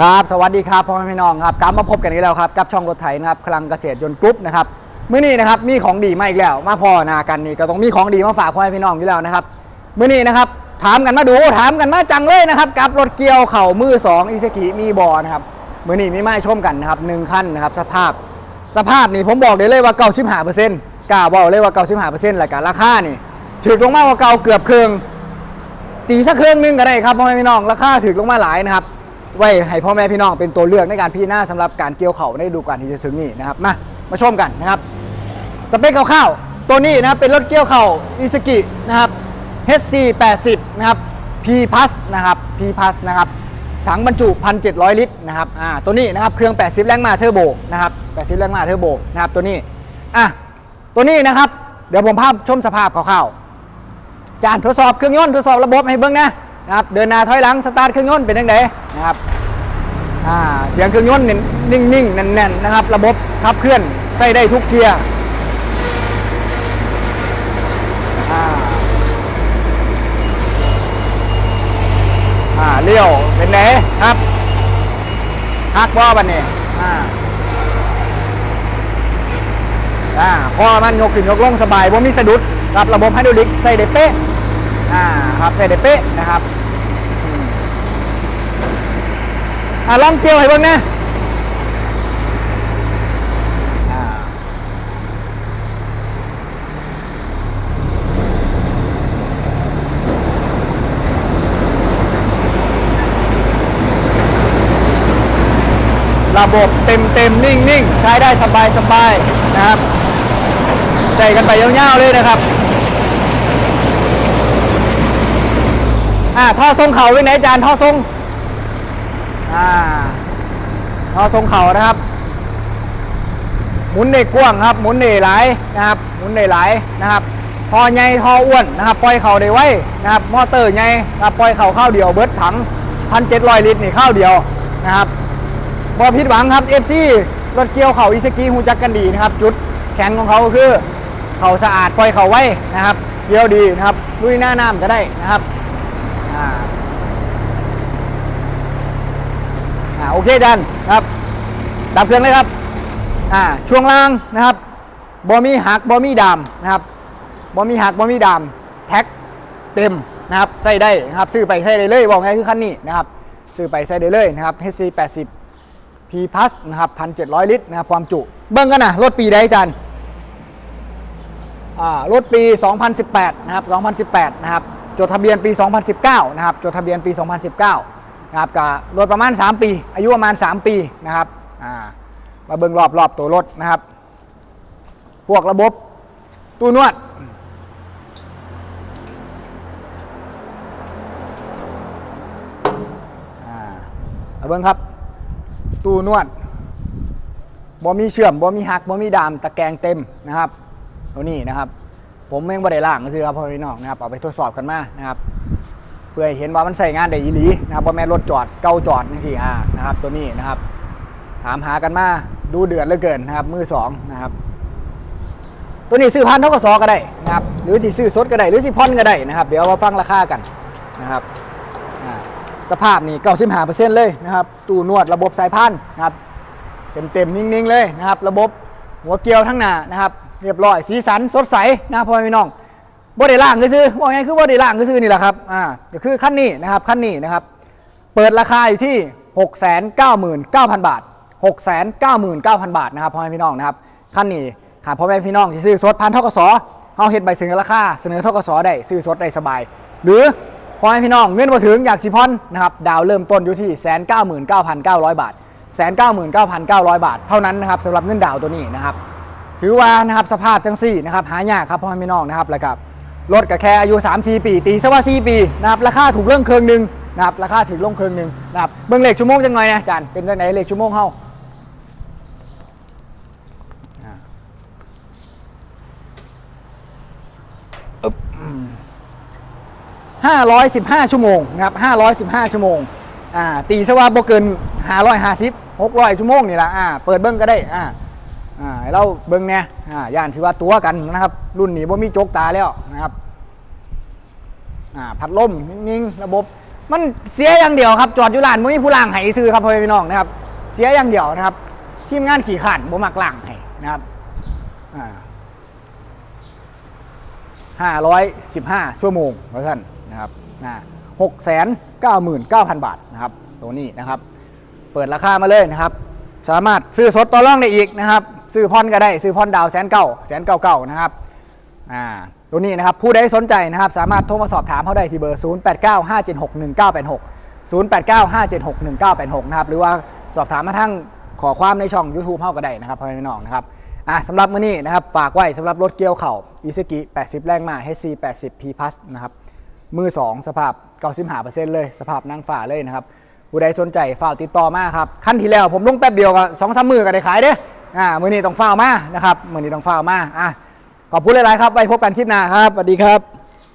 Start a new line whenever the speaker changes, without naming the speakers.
ครับ สวัสดีครับพ่อแม่พี่น้องครับกลับมาพบกันอีกแล้วครับกับช่องรถไถนะครับคลังเกษตรยนต์กรุ๊ปนะครับมื้อนี้นะครับมีของดีมาอีกแล้ว มาพอนากันนี่ก็ต้องมีของดีมาฝากพ่อแม่พี่น้องอยู่แล้วนะครับมื้อนี้นะครับถามกันมาดูถามกันมาจังเลยนะครับกับรถเกี่ยวเข่ามือสองอิซากิมีบอนะครับมื้อนี้มีไม้ชมกันนะครับหนึ่งคันนะครับสภาพ สภาพนี่ผมบอกได้เลยว่าเก่าชิบหาเปอร์เซ็นต์กล้าบอกเลยว่าเก่าชิบหาเปอร์เซ็นต์แหละกันราคานี่ถือลงมากกว่าเก่าเกือบครึ่งตีสักเครื่องนึงก็ได้ครับพ่อแม่พี่น้องราคาถึกลงมาหลายนะครับ ไว้ให้พ่อแม่พี่น้องเป็นตัวเลือกในการพิจารณาสำหรับการเกี่ยวเข่าในฤดูกาลที่จะถึงนี้นะครับมามาชมกันนะครับสเปคคร่าวๆตัวนี้นะครับเป็นรถเกี่ยวเข่าอิสกินะครับ HC 80นะครับ P Plus นะครับ P Plus นะครับถังบรรจุ 1,700 ลิตรนะครับอ่าตัวนี้นะครับเครื่อง 80 แรงม้าเทอร์โบนะครับ80 แรงม้าเทอร์โบนะครับตัวนี้อะตัวนี้นะครับเดี๋ยวผมภาพชมสภาพคร่าวๆจานทดสอบเครื่องยนต์ทดสอบระบบให้เบิ้งนะ นะครับเดินหน้าถอยหลังสตาร์ทเครื่องยนต์เป็นยังไงนะครับเสียงเครื่องยนต์เนี่ยนิ่งๆแน่นๆนะครับ ระบบขับเคลื่อนใส่ได้ทุกเกียร์อ่าเลี้ยวเป็นไงครับฮักว่าบันนี้อ่าอ่าพอมันยกขึ้นยกลงสบายว่ามีสะดุดครับระบบไฮดรอลิกใส่ได้เป๊ะ อ่าครับใส่ได้เป๊ะนะครับอ่าลองเกี่ยวให้บิ่งนะระบบเต็มเต็มนิ่งนิ่งใช้ได้สบายสบายนะครับ ใส่กันไปยาวๆเลยนะครับ อ่าท่อทรงเข่าเป็นไหนอาจารย์ท่อทรงอ่าท่อทรงเข่านะครับหมุนได้กว้างครับหมุนได้หลายนะครับหมุนได้หลายนะครับท่อใหญ่ท่ออ้วนนะครับปล่อยเข่าได้ไวนะครับมอเตอร์ใหญ่นะครับปล่อยเข่าเข้าวเดียวเบิร์ดถัง1,700ลิตรนี่เข้าวเดียวนะครับบอผิดหวังครับ FC รถเกี่ยวเข่าอิสกีหูจักกันดีนะครับ จุดแข็งของเขาก็คือเข่าสะอาดปล่อยเข่าไว้นะครับเกี่ยวดีนะครับลุยหน้าน้ำก็ได้นะครับ อ่าอ่า โอเคอาจันครับ ดับเครื่องเลยครับอ่าช่วงล่างนะครับบอมีหักบอมีดามนะครับบอมีหักบอมีดามแท็กเต็มนะครับใส่ได้นะครับซื้อไปใส่ได้เลยบอกไงคือคันนี้นะครับซื้อไปใส่ได้เลยนะครับ HC 80 P Plus นะครับ1,700 ลิตรนะครับความจุเบิ้งกันนะรถปีใดจันอ่ารถปี 2018 นะครับ 2018 นะครับ จดทะเบียนปี 2019 นะครับ จดทะเบียนปี 2019 นะครับกับรถประมาณ 3 ปี อายุประมาณ 3 ปีนะครับมาเบิ่งรอบรอบตัวรถนะครับ พวกระบบตู้นวดอ่ามาเบิ่งครับ ตู้นวดบ่มีเชื่อมบ่มีหักบ่มีดามตะแกรงเต็มนะครับตัวนี้นะครับ ผมเองบ่ได้ล่างก็คือครับพ่อพี่น้องนะครับเอาไปทดสอบกันมานะครับ พื่อให้เห็นว่ามันใส่งานได้อีหลีนะครับบ่แม่รถจอดเก่าจอดจังซี่อ่านะครับตัวนี้นะครับ ถามหากันมาดูเดือดเหลือเกินนะครับมือสองนะครับ ตัวนี้ซื้อพันเท่ากับซอก็ได้นะครับหรือที่ซื้อสดก็ได้หรือสิพอนก็ได้นะครับ เดี๋ยวมาฟังราคากันนะครับสภาพนี่เก้าสิบห้าเปอร์เซ็นต์เลยนะครับตู้นวดระบบสายพันธุ์นะครับเต็มเต็มๆนิ่งๆเลยนะครับ ระบบหัวเกลียวทั้งหน้านะครับ เรียบร้อยสีสันสดใสนะพ่อแม่พี่น้อง บ่ได้ล่างก็ซื้อว่าไงคือบ่ได้ล่างก็ซื้อนี่แหละครับอ่าก็คือขั้นนี้นะครับขั้นนี้นะครับ เปิดราคาอยู่ที่ 699,000 บาท 699,000 บาทนะครับพ่อแม่พี่น้องนะครับขั้นนี้หากพ่อแม่พี่น้องที่ซื้อสดพันทกสเฮาเฮ็ดใบเสนอราคาเสนอทกสได้ซื้อสดได้สบาย หรือพ่อแม่พี่น้องเงินมาถึงอยากสิพอนนะครับดาวเริ่มต้นอยู่ที่199,900บาท199,900บาท เท่านั้นนะครับสำหรับเงินดาวตัวนี้นะครับถือว่านะครับสภาพจังสี่นะครับหายากครับพ่อแม่พี่น้องนะครับแล้วก็ รถกับแค่อายุ 3 4 ปี ตีซะว่า 4 ปีนะครับราคาถูกเรื่องเครื่องหนึ่งนะครับราคาถูกลงเครื่องหนึ่งนะครับเบิ่งเลขชั่วโมงจังไงนะอาจารย์เป็นจังไหนเลขชั่วโมงเฮาอ่าอึ๊บอืม515 ชั่วโมงนะครับ515 ชั่วโมงอ่าตีซะว่าบ่เกิน550 600 ชั่วโมงนี่ละอ่าเปิดเบิ่งก็ได้อ่า อ่าเราเบิ้งเนี่ยอ่าย่านถือว่าตัวกันนะครับ รุ่นนี้บ่มีโจกตาแล้วนะครับอ่าพัดลมนิ่งๆระบบ มันเสียอย่างเดียวครับ จอดอยู่ร้านมุ้ยผู้ล่างให้ซื้อครับพ่อพี่น้องนะครับ เสียอย่างเดียวนะครับ ทีมงานขี่ขันบ่มักล่างให้นะครับอ่าห้าร้อยสิบห้าชั่วโมงเพราะท่านนะครับหกแสนเก้าหมื่นเก้าพันบาทนะครับตัวนี้นะครับ เปิดราคามาเลยนะครับ สามารถซื้อสดต่อรองได้อีกนะครับ ซื้อพอนก็ได้ซื้อพอนดาวแสนเก้าแสนเก้าเก้านะครับอ่าตัวนี้นะครับผู้ใดสนใจนะครับสามารถโทรมาสอบถามเขาได้ที่เบอร์ 0 8 9 5 7 6 1 9 8 6 0 8 9 5 7 6 1 9 8 6นะครับหรือว่าสอบถามมาทั้งขอความในช่อง YouTube เฮาก็ได้นะครับพ่อแม่พี่น้องนะครับอะสำหรับมื้อนี้นะครับฝากไว้สำหรับรถเกียวเข่าอีซ k กิ80 แรงมา HC 80 P Plus นะครับมือ 2 สภาพ95%เลย สภาพนั่งฝ่าเลยนะครับผู้ใดสนใจฝากติดต่อมาครับขั้นที่แล้วผมลงแป๊บเดียวก็สองสามมือก็ได้ขายเด้ อ่ามือนี้ต้องเฝ้ามานะครับมือนี้ต้องเฝ้ามาอะขอบคุณหลายๆครับไว้พบกันคลิปหน้าครับสวัสดีครับ